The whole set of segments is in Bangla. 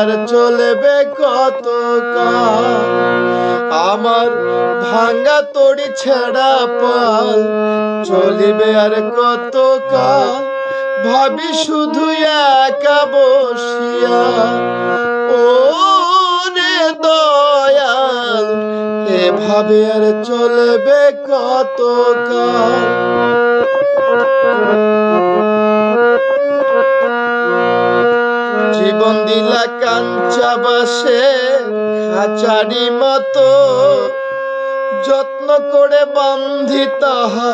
আর চলবে কত আমার ভাঙ্গা তড়ি ছেঁড়া পাল, চলিবে আর কত ভাবি শুধু একা বসিয়া, ও রে দয়াল, এভাবে আর চলবে কত কাল? বাসে খাচারি মতো, যত্ন করে বান্ধি তাহা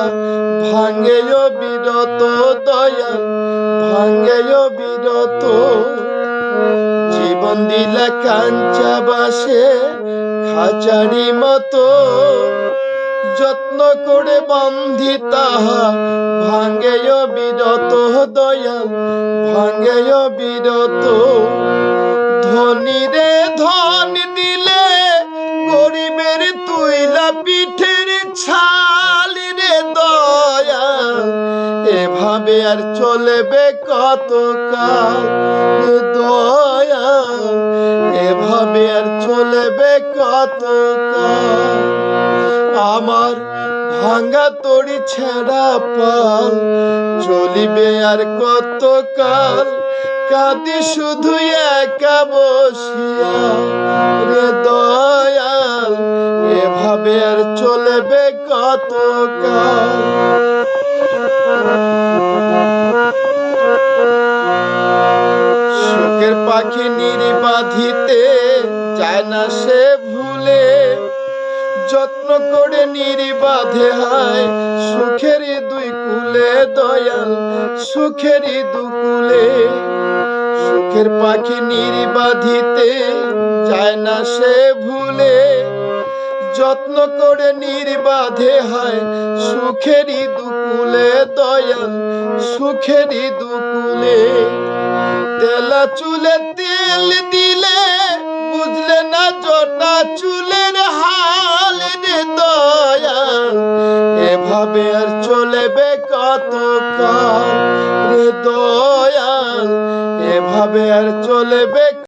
ভাঙ্গেও বিরত দয়াল ভাঙ্গেও বিরত। জীবন দিলা কাঞ্চা বাসে খাচারি মতো, যত্ন করে বান্ধি তাহা ভাঙ্গেও বিরত দয়াল ভাঙ্গেও বিরত। ধনী রে, ধন দিলে গরিবের তুইলা পিঠের ছাল রে দয়াল। এভাবে আর চলবে কত কাল রে দয়াল? এভাবে আর চলবে কত কাল? আমার ভাঙ্গা তড়ি ছেঁড়া পাল, চলিবে আর কত কাল? কাঁদি শুধু একা বসিয়া। রে দয়াল, এভাবে আর চলবে কত কাল? সুখের পাখি নির্বাধিতে চায় না সে ভুলে। যত্ন করে নির্বাধে হায় কুলে দয়াল, সুখেরই দুকুলে। সুখের পাখি নির্বাধিতে, যায় না সে ভুলে। যত্ন করে নির্বাধে হয়, সুখেরই দুকুলে দয়াল, সুখেরই দুকুলে। তেলা চুলে তেল দিলে, বুঝলে না জটা চুলের দয়াল এভাবে আর চলবে